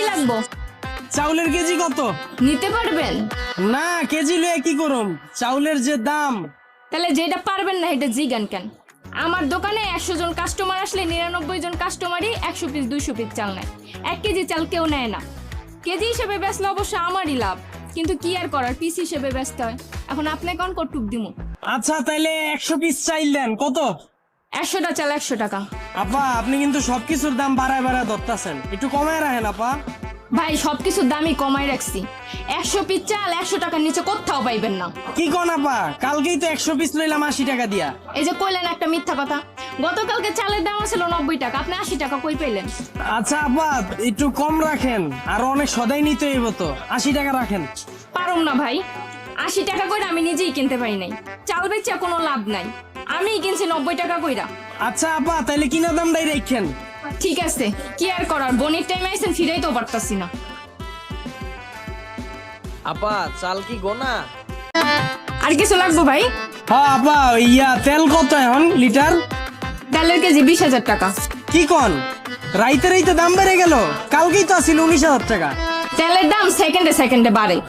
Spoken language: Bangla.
কি লাগবো? চাউলের কেজি কত? নিতে পারবেন? না কেজি লয়ে কি করুম? চাউলের যে দাম। তাহলে যেটা পারবেন না এটা জিগান কেন? আমার দোকানে একশো জন কাস্টমার আসলে নিরানব্বই জন কাস্টমারই একশো পিস দুইশো পিস চাল নেয়। এক কেজি চাল কেউ নেয় না। কেজি হিসেবে বেচলে অবশ্য আমারই লাভ। কিন্তু কি আর করার পিস হিসেবে ব্যস্ত হয়। এখন আপনি কোন কটুক দিমু। আচ্ছা তাহলে একশো পিস চাইল দেন। কত? একশোটা চাল একশো টাকা। আপা আপনি কিন্তু সবকিছুর দাম বাড়ায় বাড়ায় ধরতেছেন। একটু কমায় রাখেন আপা। ভাই সবকিছুর দামই কমাই রাখছি। একশো পিস চাল একশো টাকার নিচে কোথাও পাইবেন না। কি কন আপা? কালকেই তো একশো পিস লইলাম আশি টাকা দিয়া। এই যে কইলেন একটা মিথ্যা কথা। গতকালকে চালের দাম ছিল নব্বই টাকা। আপনি আশি টাকা কই পেলেন আচ্ছা আপা একটু কম রাখেন। আর অনেক সদাই নিতে হইব তো। আশি টাকা রাখেন। পারুম না ভাই। আশি টাকা কইরা আমি নিজেই কিনতে পারি নাই। চাল বেচা কোনো লাভ নাই। আমিই কিনছি নব্বই টাকা কইরা। আচ্ছা আপা তাহলে কিনা দামটাই রাখেন। ঠিক আছে কি আর করার? বনির টাইম আইসেন ফিরাই তো পারতাছি না। আপা চাল কি গোনা? আর কিছু লাগবো ভাই? হ্যাঁ আপা ইয়া তেল কত এখন লিটার? তেলের কেজি বিশ হাজার টাকা। কি কন? রাইতে রাইতে দাম বেড়ে গেল। কালকেই তো আসছিল উনিশ হাজার টাকা। তেলের দাম সেকেন্ডে সেকেন্ডে বাড়ে।